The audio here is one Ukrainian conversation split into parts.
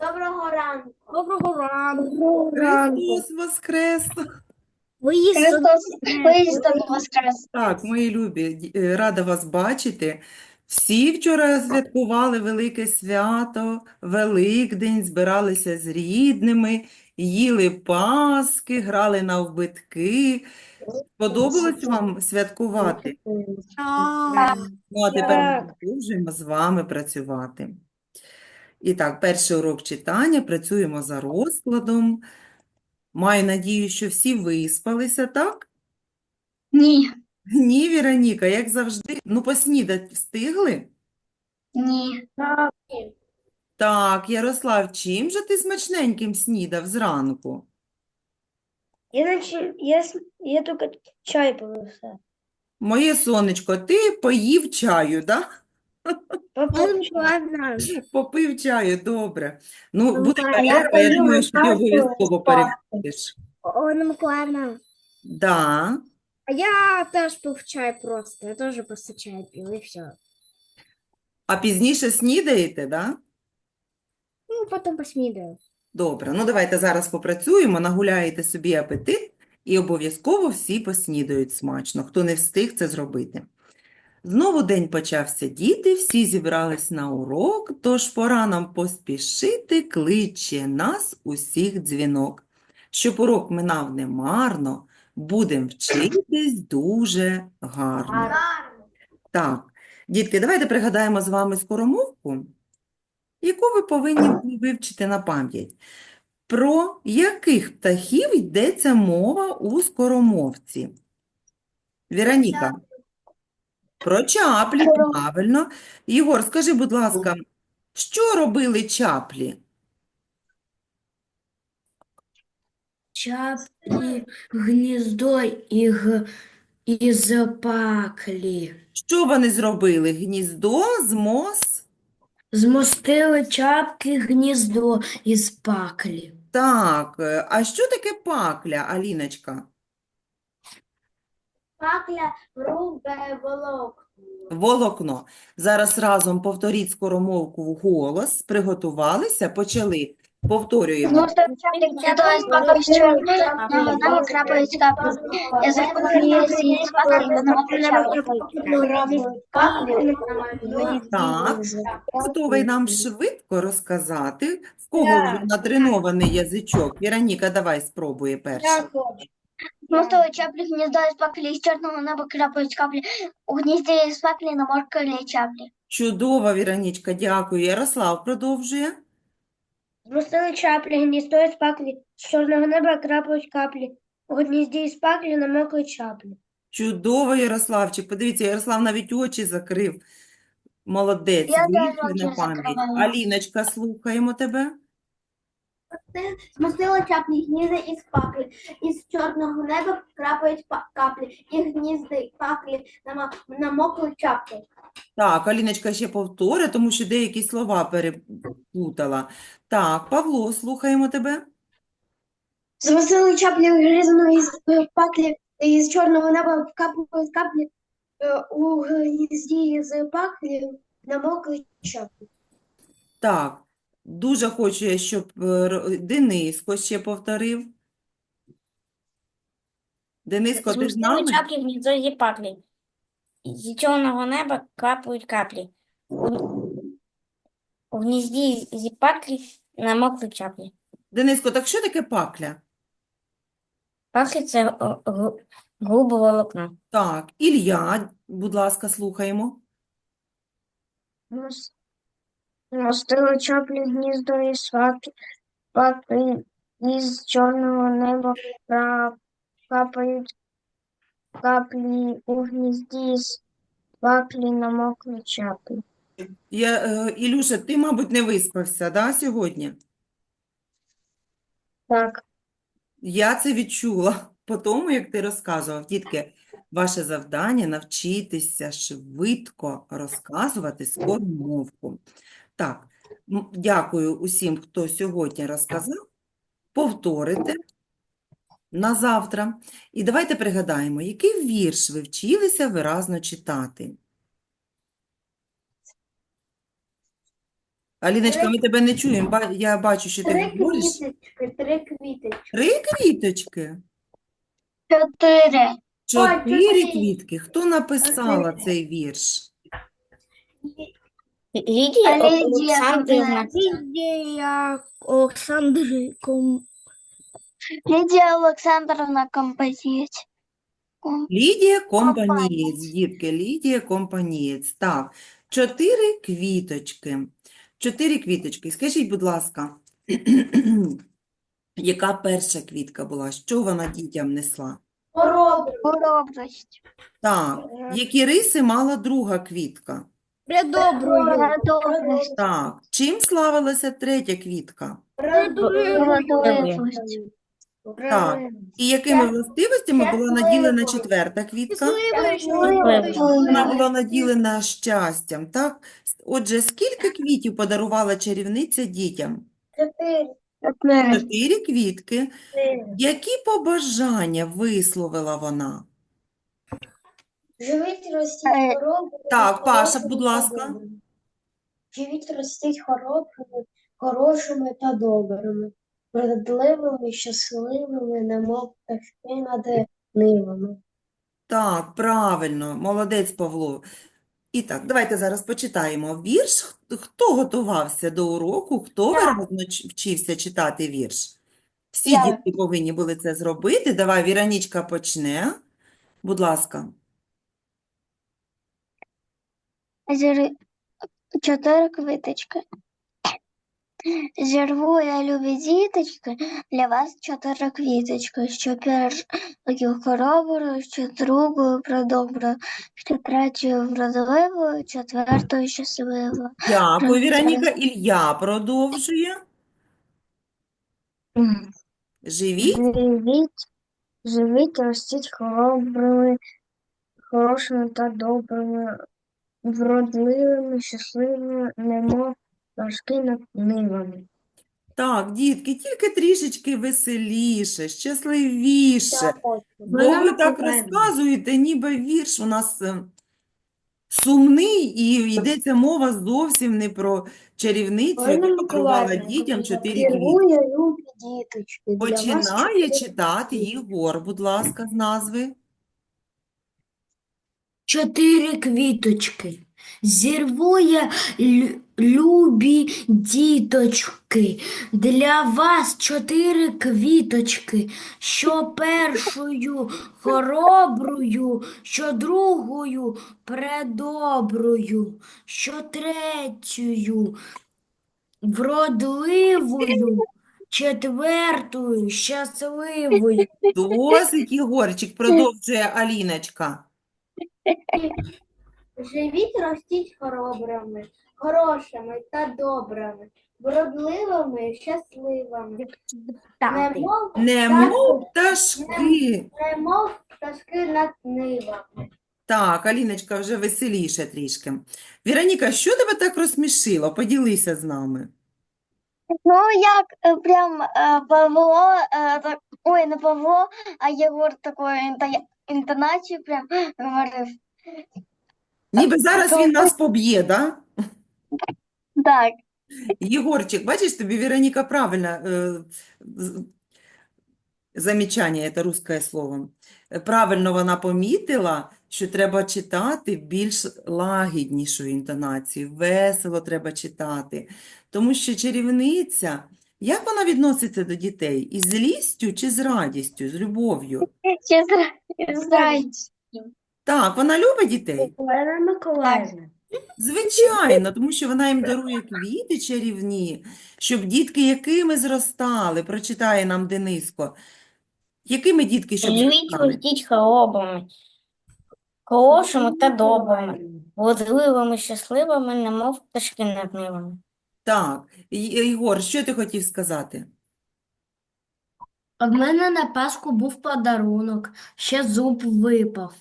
Доброго ранку. Доброго ранку. Христос воскрес! Воістину воскрес. Так, мої любі, е, рада вас бачити. Всі вчора святкували велике свято, Великдень, збиралися з рідними, їли паски, грали на вбитки. Подобалось вам святкувати? Ну, а тепер ми продовжуємо з вами працювати. І так, перший урок читання, працюємо за розкладом. Маю надію, що всі виспалися, так? Ні. Ні, Віроніка, як завжди. Ну, поснідати встигли? Ні. Так, Ярослав, чим же ти смачненьким снідав зранку? Я, начи... я, с- я только чай пил все. Моє сонечко, ти поїв чаю, да? Попив чаю, добре. Ну, Ну, буде так, я перерва, я думаю, що ти обов'язково з пастою. перекусиш. Он. Да. А я теж пив чай просто. Я теж просто чай пив і все. А пізніше снідаєте, да? Ну, потім поснідаю. Добре, ну давайте зараз попрацюємо, нагуляєте собі апетит і обов'язково всі поснідають смачно, хто не встиг це зробити. Знову день почався, діти всі зібрались на урок, тож пора нам поспішити, кличе нас усіх дзвінок. Щоб урок минав немарно, будем вчитись дуже гарно. Так, дітки, давайте пригадаємо з вами скоромовку, яку ви повинні вивчити на пам'ять. Про яких птахів йдеться мова у скоромовці? Віроніка. Про чаплі, правильно. Єгор, скажи, будь ласка, що робили чаплі? Чаплі гніздо їх із паклі. Що вони зробили? Гніздо з мос? Змостили чапки гніздо із паклі. Так, е, а що таке пакля, Аліночка? Пакля грубе волокно. Волокно. Зараз разом повторіть скоромовку вголос. Приготувалися, почали. Повторюємо. Так, готовий нам швидко розказати, в кого натренований язичок. Віроніка, давай спробує перша. Мостові чаплі гніздо із паклі, з чорного неба крапають каплі. У гнізді із паклі на моркалі чаплі. Чудово, Віронічка, дякую. Ярослав продовжує. Змостили чаплі, гніздо із паклі, з чорного неба крапають каплі. У гнізді із паклі намокли чаплі. Чудово, Ярославчик. Подивіться, Ярослав навіть очі закрив. Молодець, Я теж очі пам'ять. закривала. Аліночка, слухаємо тебе. Змостила чаплі гнізди із паклі, із чорного неба крапають каплі, і гнізди паклі намокли чаплі. Так, Аліночка ще повторить, тому що деякі слова переплутала. Так, Павло, слухаємо тебе. Змостили чаплі гризану із паклі, із чорного неба капають каплі. Е, У гнізді з паклі намокли чаплі. Так, дуже хочу я, щоб е, Дениско ще повторив. Дениско, ти ж з нами? чаплі гніздо зі паклі. Зі чорного неба капають каплі. У, гнізді зі паклі намокли чаплі. Дениско, так що таке пакля? Паклі це о, гру- грубе волокно. Так, Ілля, будь ласка, слухаємо. Мостили чаплі гніздо із паклі, паклі із чорного неба капають каплі у гнізді з паклі намокли чаплі. Я, е, Ілюша, ти, мабуть, не виспався, да, сьогодні? Так. Я це відчула по тому, як ти розказував. Дітки, ваше завдання навчитися швидко розказувати скоромовку. Так, дякую усім, хто сьогодні розказав. Повторите на завтра. І давайте пригадаємо, який вірш ви вчилися виразно читати. Аліночка, ми тебе не чуємо. Я бачу, що ти Три говориш. квіточки, три квіточки. Три квіточки. Чотири. Чотири чотири. квітки. Хто написала цей вірш? Лідія А Лідія Олександрівна. Лідія Олександровна композиція. Лідія Компанієць, дітки, Лідія Компанієць. Так, чотири квіточки. Чотири квіточки. Скажіть, будь ласка, яка перша квітка була? Що вона дітям несла? Хоробрість. Так, які риси мала друга квітка? Предоброю. Так, чим славилася третя квітка? Так, і якими властивостями була наділена четверта квітка? Вона була наділена щастям, так? Отже, скільки квітів подарувала чарівниця дітям? Чотири. Чотири квітки. Які побажання висловила вона? Живіть, ростіть Е, хоробрими. Так, Паша, будь ласка. Живіть, ростіть хоробрими, хорошими та добрими, вродливими, щасливими, немов пташки над нивами. Так, правильно, молодець Павло. І так, давайте зараз почитаємо вірш. Хто- Хто готувався до уроку, хто виразно ч- вчився читати вірш? Всі Я. дітки повинні були це зробити. Давай, Віронічка почне. Будь ласка. Зір... Чотири квіточки. Зірву я, любі діточки, для вас чотири квіточки, що першою хороброю, що другою продоброю, що третьою вродливою, четвертою щасливою. Дякую, Віроніка. Ілля продовжує. Живіть. Живіть, живіть, ростіть хоробрими, хорошими та добрими, вродливими, щасливими, немов над нивами. Так, дітки, тільки трішечки веселіше, щасливіше. Бо ви так розказуєте, ніби вірш у нас е, сумний, і йдеться мова зовсім не про чарівницю, яка Ольга подарувала дітям чотири квітки. Починає читати Єгор, будь ласка, з назви. Чотири квіточки. Зірву я, любі діточки, для вас чотири квіточки, що першою хороброю, що другою предоброю, що третьою вродливою, четвертою щасливою. Досить, Єгорчик, продовжує Аліночка. Живіть, ростіть хоробрими, хорошими та добрими, вродливими, щасливими, немов, Немов пташки. немов пташки над нивами. Так, Аліночка вже веселіше трішки. Віроніка, що тебе так розсмішило? Поділися з нами. Ну, як е, прям е, Павло, е, так, ой, не Павло, а Єгор такою інта- інтонацією прям говорив. Ніби зараз він нас поб'є, да? Так, Єгорчик, бачиш, тобі Вероніка правильно е, з- замічання, це русське слово. Правильно вона помітила, що треба читати більш лагіднішою інтонацією, весело треба читати. Тому що чарівниця, як вона відноситься до дітей? Із злістю чи з радістю, з любов'ю? ще з- радістю. Так, вона любить дітей? Олена Миколаївна. Звичайно, тому що вона їм дарує квіти чарівні, щоб дітки якими зростали, прочитає нам Дениско. Якими дітки щоб зростали? ростіть хоробрими, хорошими та добрими, вродливими, щасливими, немов пташки над. Так, Єгор, що ти хотів сказати? В мене на Пасху був подарунок, ще зуб випав.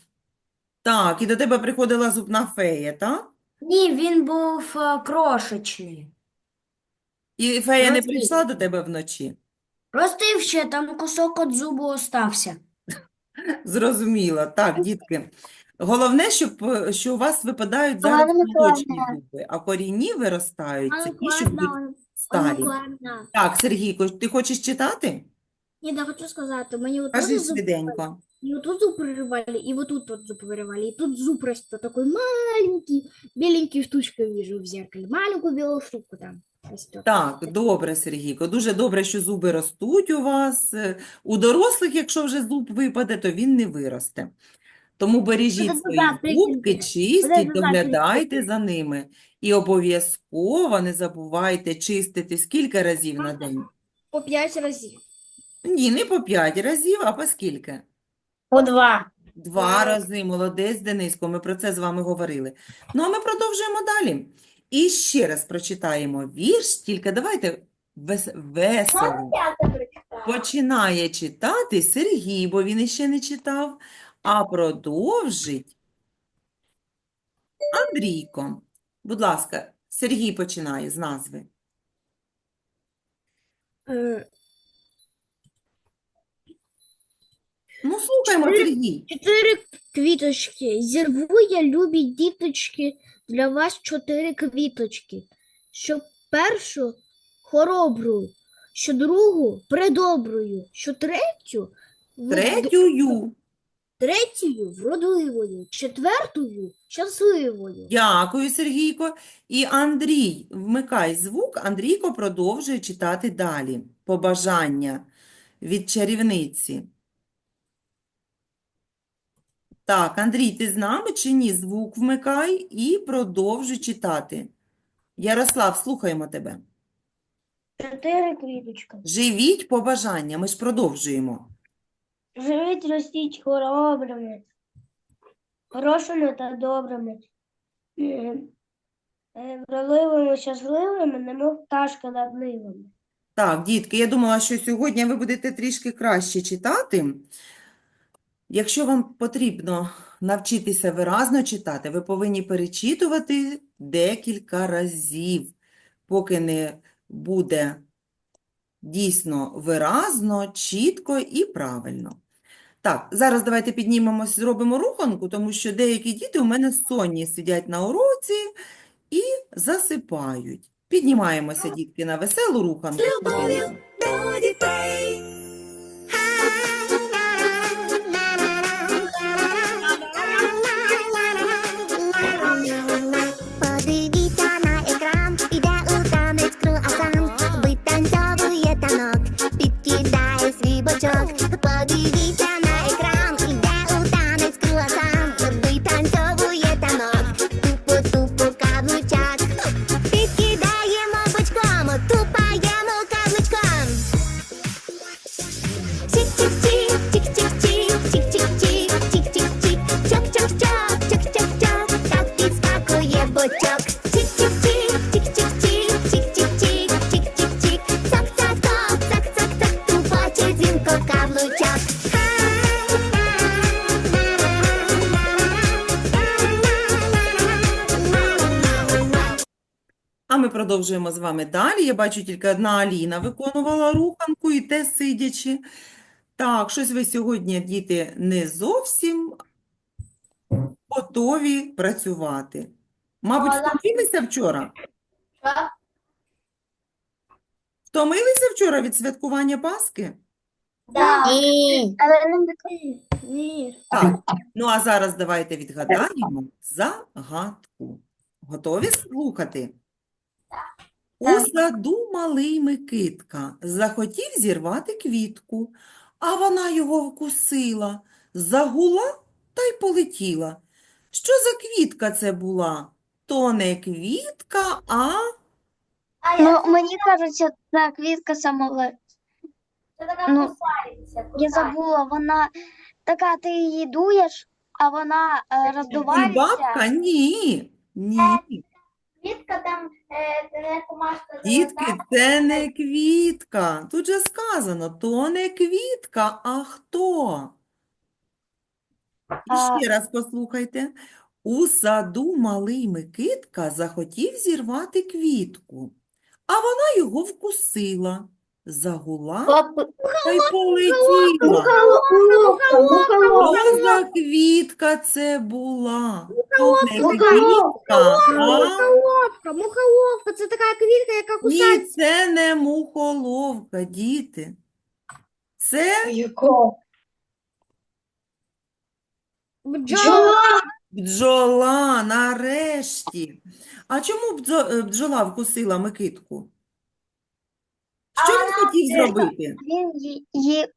Так, і до тебе приходила зубна фея, так? Ні, він був е, крошечний. І фея не прийшла до тебе вночі? Ростив ще, там кусок від зубу остався. Зрозуміла. Так, дітки. Головне, щоб е, що у вас випадають зараз Олена молочні Миколаївна. зуби, а корінні виростають, це ті, що будуть старі. Так, Сергійко, ти хочеш читати? Ні, я хочу сказати, мені от Кажи тут зуб, швиденько. і от тут зуб вырывали, и вот тут вот зуб вырывали, и тут зуб растет такой маленький, беленький штучка вижу в зеркале, маленькую белую штуку там растет. Так, добре, Сергійко. Дуже добре, що зуби ростуть у вас. Е, У дорослих, якщо вже зуб випаде, то він не виросте. Тому бережіть свої додати зубки тільки. чисті, доглядайте за ними. І обов'язково не забувайте чистити скільки разів на день? По п'ять разів. Ні, не по 5 разів, а по скільки? По два. Два рази, молодець, Дениско, ми про це з вами говорили. Ну, а ми продовжуємо далі. І ще раз прочитаємо вірш, тільки давайте вес- весело. Починає читати Сергій, бо він іще не читав, а продовжить Андрійко. Будь ласка, Сергій починає з назви. Е, Ну, слухаємо, Чотири- Сергій. Чотири квіточки. Зірву я, любі діточки, для вас чотири квіточки. Що першу хоробру, що другу предобрую, що третю вд- Третюю. Третьою вродливою, четвертою щасливою. Дякую, Сергійко. І Андрій, вмикай звук. Андрійко продовжує читати далі. Побажання від чарівниці. Так, Андрій, ти з нами чи ні? Звук вмикай і продовжуй читати. Ярослав, слухаємо тебе. Чотири квіточки. Живіть побажання, ми ж продовжуємо. Живіть, ростіть хоробрими, хорошими та добрими, е, е, вродливими, щасливими, немов пташка над. Так, дітки, я думала, що сьогодні ви будете трішки краще читати. Якщо вам потрібно навчитися виразно читати, ви повинні перечитувати декілька разів, поки не буде дійсно виразно, чітко і правильно. Так, зараз давайте піднімемось, зробимо руханку, тому що деякі діти у мене сонні сидять на уроці і засипають. Піднімаємося, дітки, на веселу руханку. до Подивіться Чик-чик-чик, чик-чик-чик, чик-чик-чик, чик-чик-чик, цок-цок-цок, цок-цок-цок, тупоче дзвінко каблучок. А ми продовжуємо з вами далі. Я бачу, тільки одна Аліна виконувала руханку і те сидячи. Так, щось ви сьогодні, діти, не зовсім готові працювати. Мабуть, втомилися вчора? Що? Втомилися вчора від святкування Пасхи? Да. Ні. Ні. Так. Ну, а зараз давайте відгадаємо загадку. Готові слухати? У саду малий Микитка захотів зірвати квітку, а вона його вкусила, загула та й полетіла. Що за квітка це була? То не квітка, а А я Ну, мені кажеться, це квітка самолет. ну, Я забула, вона така, ти її дуєш, а вона е, роздувається. бабка? Ні. Ні. Квітка там, е, це не комашка Дітки, це не квітка. Тут же сказано, то не квітка, а хто? І А. ще раз послухайте. У саду малий Микитка захотів зірвати квітку, а вона його вкусила. загула та й полетіла. Що за квітка це була? Тут не квітка, а Мухоловка, мухоловка, це така квітка, яка кусає. ні, це не мухоловка, діти. Це Бджола. Бджола, нарешті. А чому бджо- е, бджола вкусила Микитку? Що він хотів зробити? Він, ї- ї-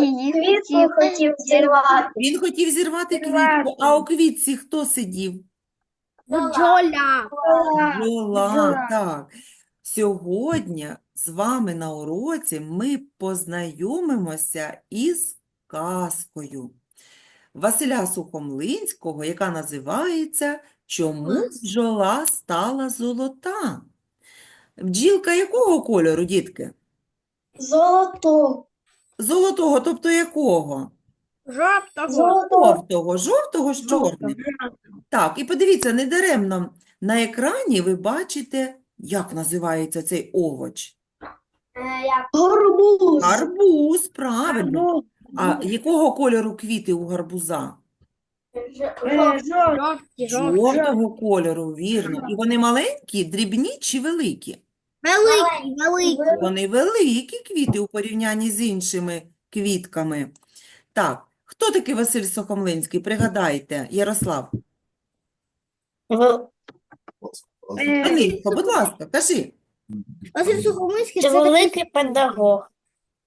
він її хотів, зірвати. Він хотів зірвати квітку, а у квітці хто сидів? Бджоля. Бджола, так. Сьогодні з вами на уроці ми познайомимося із казкою Василя Сухомлинського, яка називається «Чому бджола стала золота?» Бджілка якого кольору, дітки? Золото. Золотого, тобто якого? Жовтого. Жовтого, жовтого з чорним. Так, і подивіться, недаремно на екрані ви бачите, як називається цей овоч. Е, як Горбуз. Гарбуз, правильно. А якого кольору квіти у гарбуза? Е. Жовті. Жовтого кольору, вірно. І вони маленькі, дрібні чи великі? Великий, великий. Вони великі квіти у порівнянні з іншими квітками. Так, хто такий Василь Сухомлинський? Пригадайте, Ярослав. будь ласка, кажи. Василь Сухомлинський Це це великий педагог.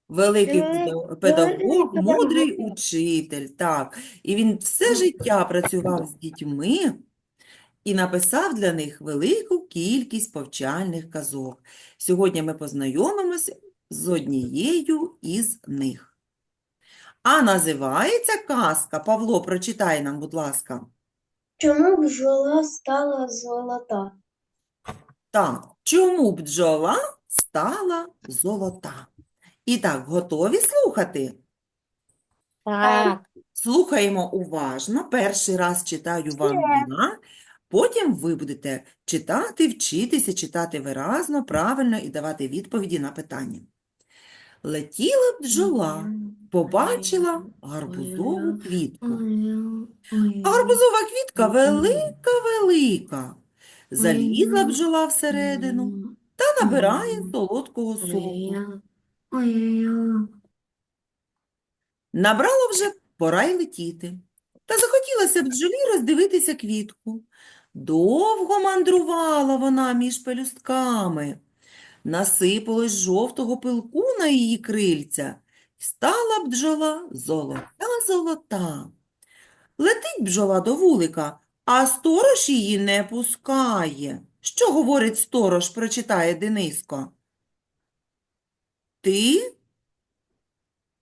Великий Е, педагог, мудрий учитель, так. І він все життя працював з дітьми і написав для них велику кількість повчальних казок. Сьогодні ми познайомимося з однією із них. А називається казка, Павло, прочитай нам, будь ласка. Чому бджола стала золота? Так, чому бджола стала золота? І так, готові слухати? Так. Слухаємо уважно. Перший раз читаю вам я, потім ви будете читати, вчитися, читати виразно, правильно і давати відповіді на питання. Летіла бджола, побачила гарбузову квітку. А гарбузова квітка велика-велика. Залізла бджола всередину та набирає солодкого соку. Набрало вже пора й летіти. Та захотілося бджолі роздивитися квітку. Довго мандрувала вона між пелюстками. Насипалось жовтого пилку на її крильця. Стала бджола золота-золота. Летить бджола до вулика, а сторож її не пускає. Що говорить сторож, прочитає Дениско. Ти?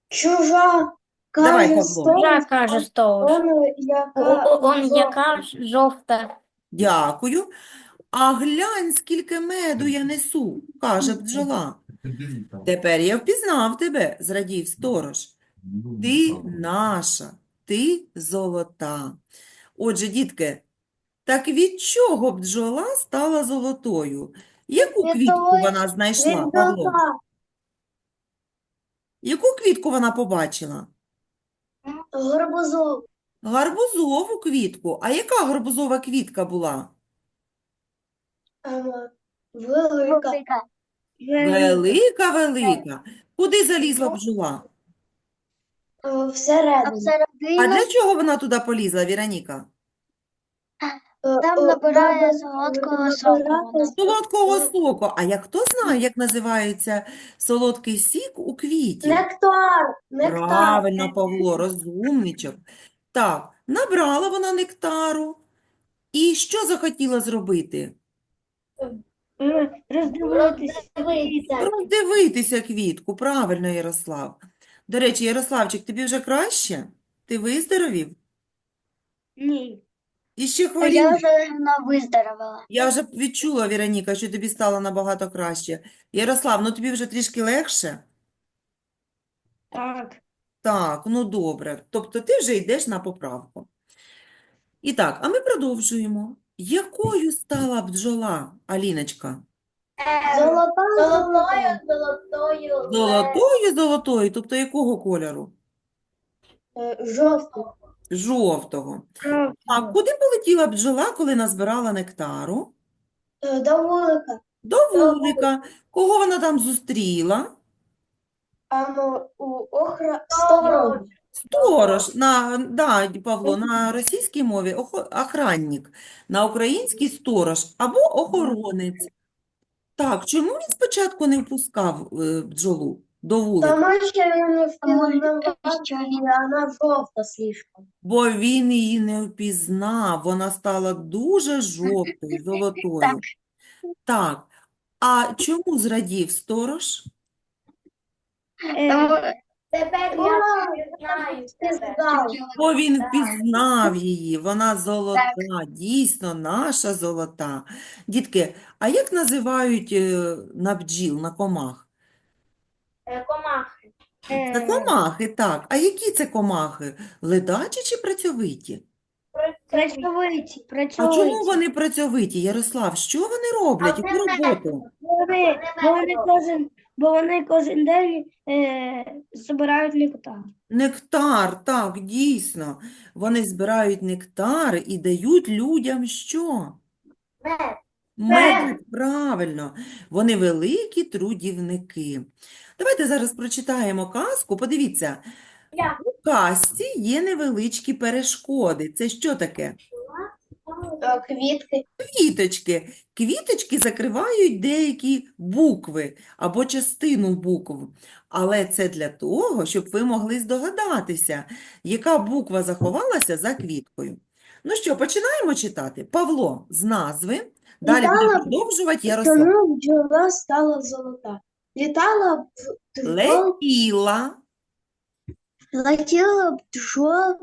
Чужа. Давай, Каже Павло. сторож, Я кажу сторож. он яка Он жовта. яка ж жовта. Дякую. А глянь, скільки меду я несу, каже бджола. Тепер я впізнав тебе, зрадів сторож. Ти наша, ти золота. Отже, дітки, так від чого бджола стала золотою? Яку Від квітку того, вона знайшла, Павло? Яку квітку вона побачила? Горбузов. Гарбузову квітку. А яка гарбузова квітка була? Ем, Велика. Велика, велика. Куди залізла бджола? Е, Всередину. А для чого вона туди полізла, Віроніка? Там набирає солодкого соку. Солодкого соку. А як хто знає, як називається солодкий сік у квіті? Нектар. Нектар. Правильно, Павло, розумничок. Так, набрала вона нектару. І що захотіла зробити? Роздивитися. Роздивитися квітку. Правильно, Ярослав. До речі, Ярославчик, тобі вже краще? Ти виздоровів? Ні. І ще Я вже давно виздоровела. Я вже відчула, Віроніка, що тобі стало набагато краще. Ярослав, ну тобі вже трішки легше? Так. Так, ну добре. Тобто ти вже йдеш на поправку. І так, а ми продовжуємо. Якою стала бджола, Аліночка? Е, Золотою, золотою, Золотою, золотою, тобто якого кольору? жовтий. Жовтого. А куди полетіла бджола, коли назбирала нектару? До вулика. До вулика. Кого вона там зустріла? А ну, у охра Сторож. Сторож. На, да, Павло, на російській мові охо- охранник, на українській сторож або охоронець. Так, чому він спочатку не впускав е, бджолу до вулика? Тому що він не вона жовта слишком. Бо він її не впізнав, вона стала дуже жовтою, золотою. Так, а чому зрадів сторож? Тепер я знаю. Бо він впізнав її, вона золота, дійсно наша золота. Дітки, а як називають е, на бджіл, на комах? Е, Комахи. Це комахи, так. А які це комахи? Ледачі чи працьовиті? Працьовиті, А чому вони працьовиті, Ярослав? Що вони роблять? Яку роботу? Вони, бо вони кожен, бо вони кожен день е, збирають нектар. Нектар, так, дійсно. Вони збирають нектар і дають людям що? Мед. Мед, правильно. Вони великі трудівники. Давайте зараз прочитаємо казку. Подивіться, Я. у казці є невеличкі перешкоди. Це що таке? Квітки. Квіточки. Квіточки закривають деякі букви або частину букв. Але це для того, щоб ви могли здогадатися, яка буква заховалася за квіткою. Ну що, починаємо читати? Павло з назви. Далі буде Літала продовжувати Ярослав. Тому бджола стала золота. Літала б Летіла. летіла бджола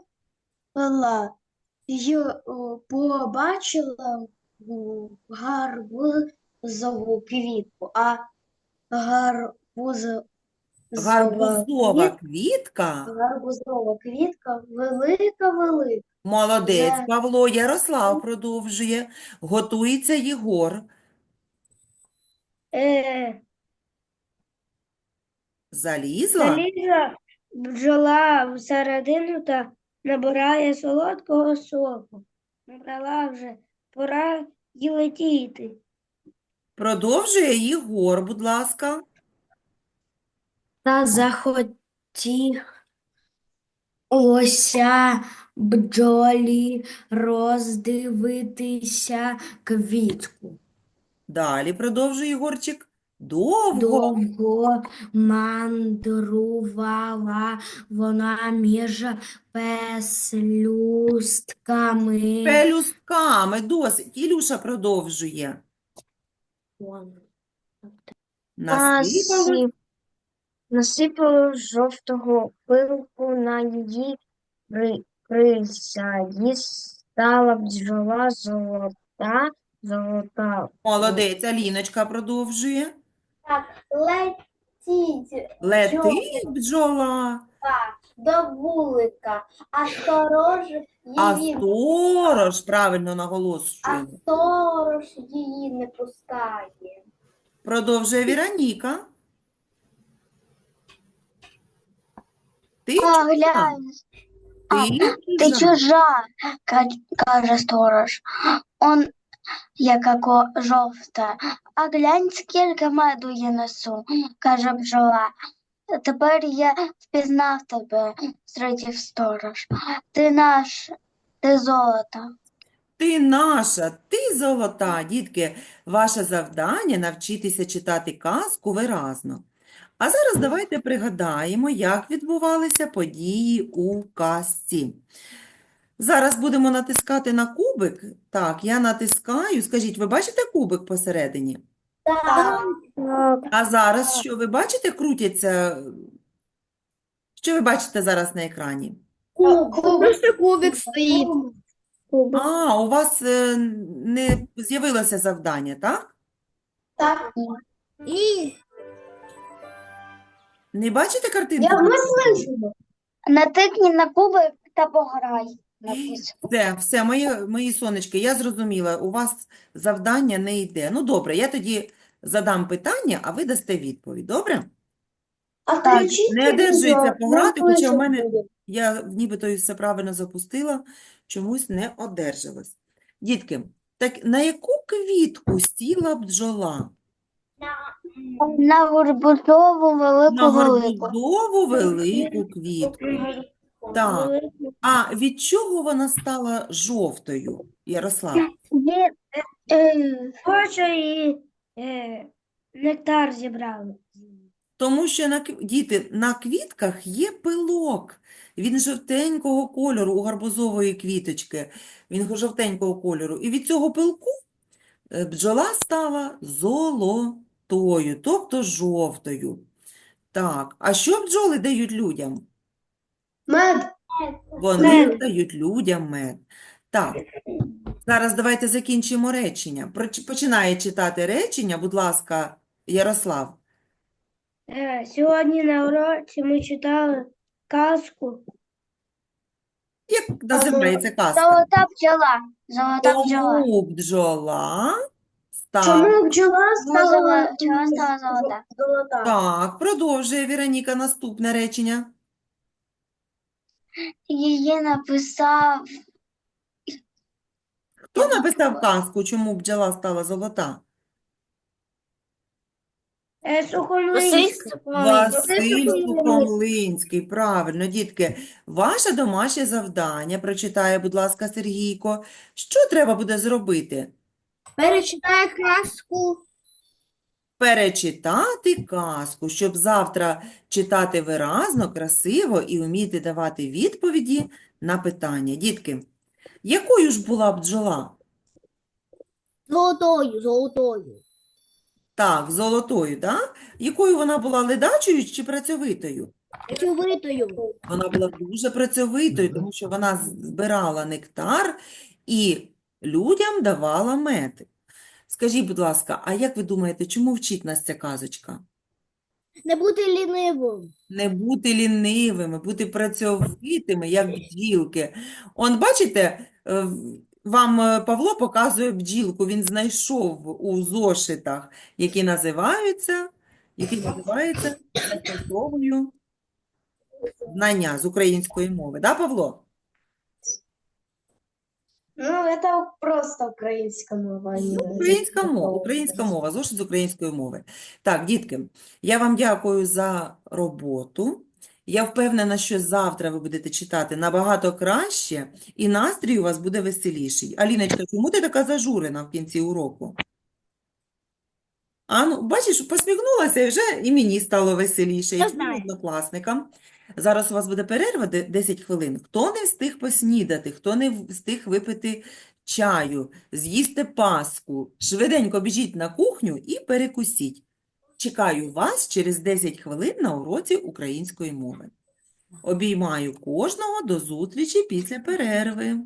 й о, побачила м, гарбузову квітку, а гарбузова Гарбузова квітка. гарбузова квітка велика-велика. Молодець, Вже. Павло. Ярослав продовжує. Готується Єгор. Е, Залізла. залізла бджола всередину та набирає солодкого соку. Набрала вже, пора й летіти. Продовжує Єгор, будь ласка. Та захотілося бджолі роздивитися квітку. Далі продовжує Єгорчик. Довго. Довго мандрувала вона між песлюстками. Пелюстками. Досить. Ілюша продовжує. Насипали. Жовтого пилку на її кри- крильця. Їй стала бджола золота, золота. Молодець. Аліночка продовжує. Так, летіть Летить бджола, до вулика, а сторож а її, сторож, правильно а сторож її не пускає. Продовжує Віроніка. Ти А, чужа, глянь, а, ти чужа. чужа, ка- каже сторож. Он яка ко- жовта. А глянь, скільки меду я несу, каже бджола. Тепер я впізнав тебе, зрадів сторож. Ти наш, ти золото. Ти наша, ти золота, дітки. Ваше завдання навчитися читати казку виразно. А зараз давайте пригадаємо, як відбувалися події у казці. Зараз будемо натискати на кубик. Так, я натискаю. Скажіть, ви бачите кубик посередині? Так, А зараз що ви бачите, крутяться? Що ви бачите зараз на екрані? Кубик стоїть. А, у вас е, не з'явилося завдання, так? так, І Не бачите картинку? Я собою? Натикні на кубик та пограй. написано. Все, все, мої, мої сонечки, я зрозуміла, у вас завдання не йде. Ну, добре, я тоді задам питання, а ви дасте відповідь. Добре? А Не одержується пограти, хоча в мене я нібито і все правильно запустила, чомусь не одержалось. Дітки, так на яку квітку сіла бджола? На горбузову На велику велику. велику квітку. Так. А від чого вона стала жовтою, Ярослав? Від, е, Хочу і е, нектар зібрали. Тому що на кв- діти, на квітках є пилок. Він жовтенького кольору у гарбузової квіточки. Він жовтенького кольору. І від цього пилку е, бджола стала золотою, тобто жовтою. Так, а що бджоли дають людям? Мед. Вони дають людям мед. Так, зараз давайте закінчимо речення. Починає читати речення, будь ласка, Ярослав. Е, Сьогодні на уроці ми читали казку. Як називається казка? Золота бджола. Золота бджола. Чому бджола стала? Чому бджола Золота бджола стала золота. золота? Так, продовжує Віроніка наступне речення. Її написав Хто написав казку, чому бджола стала золота? Е, Василь Сухомлинський. Василь Сухомлинський. Правильно, дітки. Ваше домашнє завдання, прочитає, будь ласка, Сергійко. Що треба буде зробити? Перечитай казку. Перечитати казку, щоб завтра читати виразно, красиво і вміти давати відповіді на питання. Дітки, якою ж була бджола? Золотою, золотою. Так, золотою, так? Якою вона була ледачою чи працьовитою? Працьовитою. Вона була дуже працьовитою, тому що вона збирала нектар і людям давала мед. Скажіть, будь ласка, а як ви думаєте, чому вчить нас ця казочка? Не бути лінивим. Не бути лінивими, бути працьовитими, як бджілки. Он, бачите, е, вам е, Павло показує бджілку, він знайшов у зошитах, які називаються, які називаються знання з української мови. Да, Павло? Ну, это просто українська мова. а Українська мова, українська мова, зошит з української мови. Так, дітки, я вам дякую за роботу. Я впевнена, що завтра ви будете читати набагато краще, і настрій у вас буде веселіший. Аліночка, чому ти така зажурена в кінці уроку? А, ну, бачиш, посміхнулася, і вже і мені стало веселіше, і Я всім знаю. однокласникам. Зараз у вас буде перерва де- 10 хвилин. Хто не встиг поснідати, хто не встиг випити чаю, з'їсти паску, швиденько біжіть на кухню і перекусіть. Чекаю вас через 10 хвилин на уроці української мови. Обіймаю кожного до зустрічі після перерви.